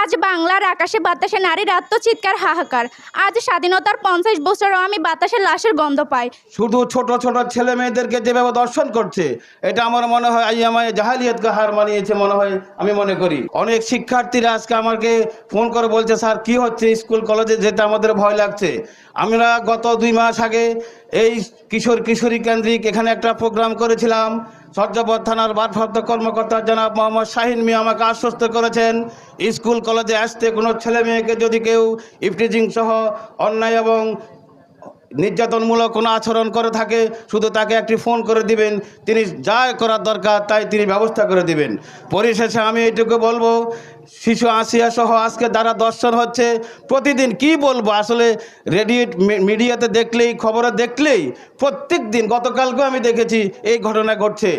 আজ বাংলার আকাশে বাতাসে নারীর আত্মচিৎকার, হাহাকার। আজ স্বাধীনতার পঞ্চাশ বছরও আমি বাতাসে লাশের গন্ধ পাই। শুধু ছোট ছোট ছেলে মেয়েদেরকে যেভাবে দর্শন করছে, এটা আমার মনে হয় আইয়ামাই জাহালিয়াতকে হার মানিয়েছে মনে হয় আমি মনে করি। অনেক শিক্ষার্থীরা আজকে আমাকে ফোন করে বলছে, স্যার, কি হচ্ছে স্কুল, কলেজে যেতে আমাদের ভয় লাগছে? আমরা গত দুই মাস আগে এই কিশোর কিশোরী কেন্দ্রিক এখানে একটা প্রোগ্রাম করেছিলাম। সর্যাবত থানার ভারপ্রাপ্ত কর্মকর্তা জনাব মোহাম্মদ শাহিন মিয়া আমাকে আশ্বস্ত করেছেন, স্কুল কলেজে আসতে কোনো ছেলে মেয়েকে যদি কেউ ইফটিজিং সহ অন্যায় এবং নির্যাতনমূলক কোনো আচরণ করে থাকে, শুধু তাকে একটি ফোন করে দিবেন, তিনি যা করার দরকার তাই তিনি ব্যবস্থা করে দিবেন। পরিশেষে আমি এইটুকু বলব শিশু আসিয়া সহ আজকে দ্বারা দর্শন হচ্ছে। প্রতিদিন কি বলব? আসলে রেডিও মিডিয়াতে দেখলেই, খবরে দেখলেই প্রত্যেক দিন গতকালকেও আমি দেখেছি এই ঘটনা ঘটছে।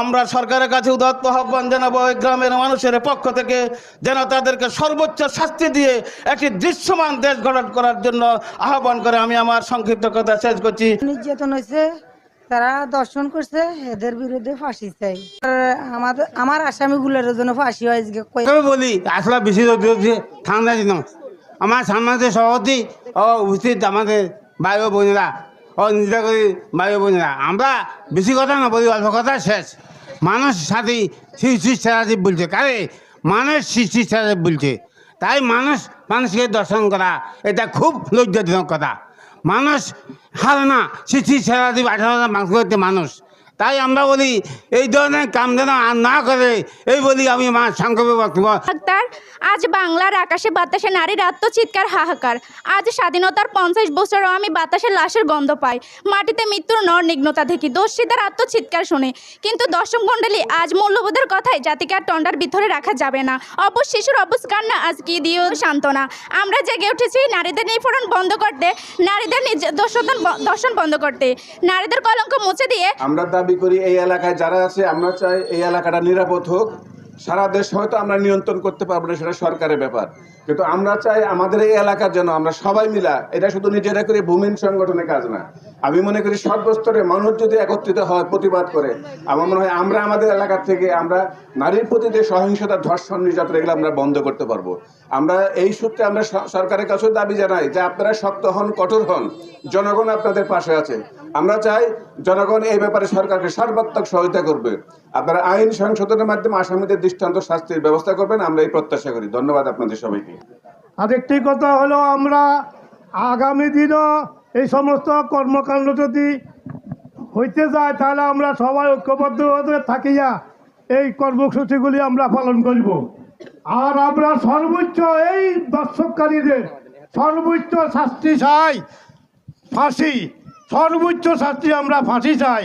আমরা সরকারের কাছে উদাত্ত আহ্বান জানাব এই গ্রামের মানুষের পক্ষ থেকে যেন তাদেরকে সর্বোচ্চ শাস্তি দিয়ে একটি দৃশ্যমান দেশ গঠন করার জন্য আহ্বান করে। আমি আমার সংক্ষিপ্ত কথা শেষ করছি। নির্যাতন হয়েছে। তারা দর্শন করছে, এদের বিরুদ্ধে ফাঁসি চাই। আমাদের আমার আসামি আসামিগুলোর জন্য ফাঁসি হয় তবে বলি, আসলে বেশি ঠান্ডা দিন। আমার সামাজিক সভাপতি ও উচিত আমাদের ও বোনেরা ও নিজে করি ও বোনেরা। আমরা বেশি কথা না বলি, অল্প কথা শেষ। মানুষ সাথে সৃষ্টি সারাদি বলছে, কারে? মানুষ সৃষ্টি সারাদি বলছে। তাই মানুষ মানুষকে দর্শন করা, এটা খুব লজ্জাজনক কথা। মানুষ হারে না। সৃষ্টি সারাদি আঠারো হাজার করতে মানুষ। তাই আমরা বলি এই ধরনের কাম যেন আর না করে এই বলি আমি আমার সংক্ষেপে বক্তব্য। আক্তার আজ বাংলার আকাশে বাতাসে নারীর আত্মচিৎকার হাহাকার। আজ স্বাধীনতার পঞ্চাশ বছরও আমি বাতাসে লাশের গন্ধ পাই। মাটিতে মৃত্যুর নর নিঘ্নতা দেখি দোষীদের আত্মচিৎকার শুনে। কিন্তু দশম মণ্ডলী আজ মূল্যবোধের কথাই জাতিকে আর টন্ডার ভিতরে রাখা যাবে না। অবশ শিশুর অবশ কান্না আজ কি দিয়েও সান্ত্বনা। আমরা জেগে উঠেছি নারীদের নিপীড়ন বন্ধ করতে নারীদের দর্শন বন্ধ করতে। নারীদের কলঙ্ক মুছে দিয়ে আমরা দাবি করি এই এলাকায় যারা আছে আমরা চাই এই এলাকাটা নিরাপদ হোক। সারা দেশ হয়তো আমরা নিয়ন্ত্রণ করতে পারব না, সেটা সরকারের ব্যাপার। কিন্তু আমরা চাই আমাদের এই এলাকার জন্য, আমরা সবাই মিলা, এটা শুধু নিজেরা করে ভূমিন সংগঠনের কাজ না। আমি মনে করি সর্বস্তরে মানুষ যদি একত্রিত হয়, প্রতিবাদ করে, আমার মনে হয় আমরা আমাদের এলাকা থেকে, আমরা নারীর প্রতি যে সহিংসতা, ধর্ষণ, নির্যাতন, এগুলো আমরা বন্ধ করতে পারব। আমরা এই সূত্রে আমরা সরকারের কাছেও দাবি জানাই যে আপনারা শক্ত হন, কঠোর হন। জনগণ আপনাদের পাশে আছে। আমরা চাই জনগণ এই ব্যাপারে সরকারকে সর্বাত্মক সহায়তা করবে। আপনারা আইন সংশোধনের মাধ্যমে আসামিদের দৃষ্টান্ত শাস্তির ব্যবস্থা করবেন, আমরা এই প্রত্যাশা করি। ধন্যবাদ আপনাদের সবাইকে। আর একটি কথা হলো, আমরা আগামী দিনও এই সমস্ত কর্মকাণ্ড যদি হইতে যায়, তাহলে আমরা সবাই ঐক্যবদ্ধভাবে থাকিয়া এই কর্মসূচিগুলি আমরা পালন করিব। আর আমরা সর্বোচ্চ এই দর্শককারীদের সর্বোচ্চ শাস্তি চাই, ফাঁসি, সর্বোচ্চ শাস্তি আমরা ফাঁসি চাই।